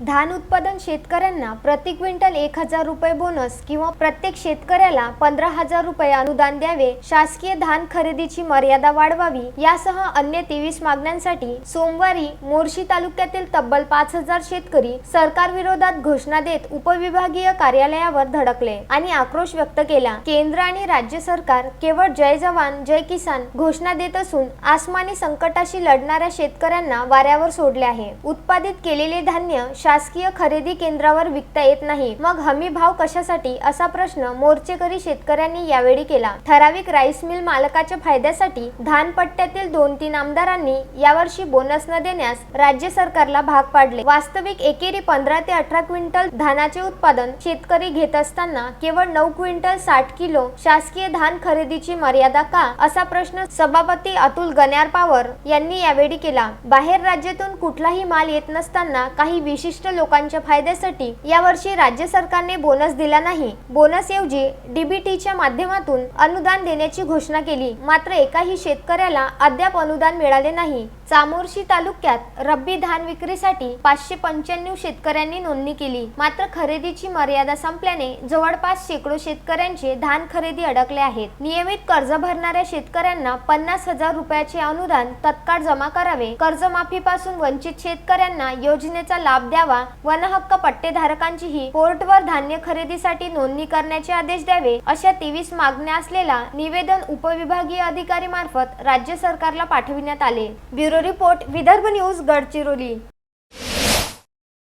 धान उत्पादन शेतकऱ्यांना प्रति क्विंटल एक हजार रुपये बोनस किंवा प्रत्येक शेतकऱ्याला पंधरा हजार रुपये अनुदान द्यावे. शासकीय धान खरेदीची मर्यादा वाढवावी. यासह अन्य तेवीस मागण्यांसाठी सोमवारी मोर्शी तालुक्यातील तब्बल पाच हजार शेतकरी सरकार विरोधात घोषणा देत उपविभागीय कार्यालयावर धडकले आणि आक्रोश व्यक्त केला. केंद्र आणि राज्य सरकार केवळ जय जवान जय किसान घोषणा देत असून आसमानी संकटाशी लढणाऱ्या शेतकऱ्यांना वाऱ्यावर सोडले आहे. उत्पादित केलेले धान्य शासकीय खरेदी केंद्रावर विकता येत नाही. मग हमी भाव कशासाठी? असा प्रश्न मोर्चेकरी शेतकऱ्यांनी यावेळी केला. ठराविक राईस मिल मालकाच्या फायद्यासाठी धान पट्ट्यातील दोन तीन आमदारांनी यावर्षी बोनस न देण्यास राज्य सरकारला भाग पाडले. वास्तविक एकेरी पंधरा ते अठरा क्विंटल धानाचे उत्पादन शेतकरी घेत असताना केवळ नऊ क्विंटल साठ किलो शासकीय धान खरेदीची मर्यादा का? असा प्रश्न सभापती अतुल गण्यार पावर यांनी यावेळी केला. बाहेर राज्यातून कुठलाही माल येत नसताना काही विशिष्ट लोकांच्या फायद्यासाठी यावर्षी राज्य सरकारने बोनस दिला नाही. बोनस ऐवजी डीबीटीच्या माध्यमातून अनुदान देण्याची घोषणा केली. मात्र एकाही शेतकऱ्याला अद्याप अनुदान मिळाले नाही. चामोर्शी तालुक्यात रब्बी धान विक्रीसाठी पाचशे पंच्याण्णव शेतकऱ्यांनी नोंदणी केली. मात्र खरेदीची मर्यादा संपल्याने जवळपास शेकडो शेतकऱ्यांचे धान खरेदी अडकले आहेत. नियमित कर्ज भरणाऱ्या शेतकऱ्यांना पन्नास हजार रुपयाचे अनुदान तत्काळ जमा करावे. कर्जमाफीपासून वंचित शेतकऱ्यांना योजनेचा लाभ द्यावा वनहक्क पट्टेधारकांचीही पोर्टवर धान्य खरेदीसाठी नोंदणी करण्याचे आदेश द्यावे अशा तेवीस मागण्या असलेला निवेदन उपविभागीय अधिकारी मार्फत राज्य सरकारला पाठविण्यात आले. Bureau report Vidarbha news Gadchiroli.